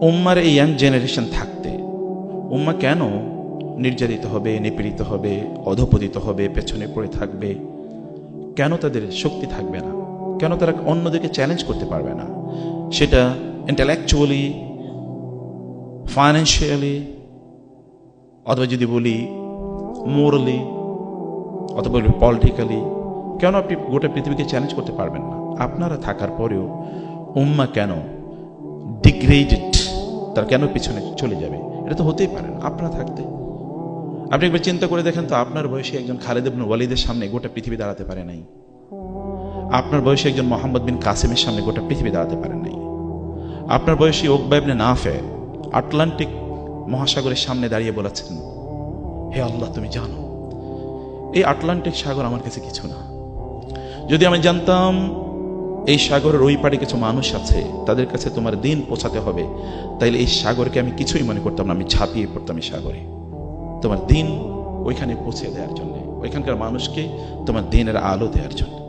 উম্মার এই young generation থাকতে, উম্মা কেন নির্যাতিত হবে, নিপীড়িত হবে, অধপতিত হবে, পেছনে পড়ে থাকবে? কেন তাদের শক্তি থাকবে না? কেন তারা অন্যদেরকে চ্যালেঞ্জ করতে পারবে না? সেটা ইন্টালেকচুয়ালি ফাইন্যান্সিয়ালি অথবা যদি বলি মোরালি অথবা পলিটিক্যালি কেন আপনি গোটা পৃথিবীকে চ্যালেঞ্জ করতে পারবেন না? আপনারা থাকার পরেও উম্মা কেন ডিগ্রেডেড তার কেন পিছনে চলে যাবে? এটা তো হতেই পারে না, আপনারা থাকতে। আপনি একবার চিন্তা করে দেখেন তো, আপনার বয়সে একজন খালেদ ইবনে ওয়ালিদের সামনে গোটা পৃথিবী দাঁড়াতে পারে নাই। আপনার বয়সে একজন মোহাম্মদ বিন কাসিমের সামনে গোটা পৃথিবী দাঁড়াতে পারে নাই। আপনার বয়সী ওকবা ইবনে নাফে আটলান্টিক মহাসাগরের সামনে দাঁড়িয়ে বলেছেন, হে আল্লাহ, তুমি জানো, এই আটলান্টিক সাগর আমার কাছে কিছু না। যদি আমি জানতাম এই সাগরের ওই পাড়ে কিছু মানুষ আছে, তাদের কাছে তোমার দিন পৌঁছাতে হবে। তাইলে এই সাগরকে আমি কিছুই মনে করতাম না, আমি ছাপিয়ে পড়তাম এই সাগরে। তোমার দিন ওইখানে পৌঁছে দেওয়ার জন্য, ওইখানকার মানুষকে তোমার দিনের আলো দেওয়ার জন্য।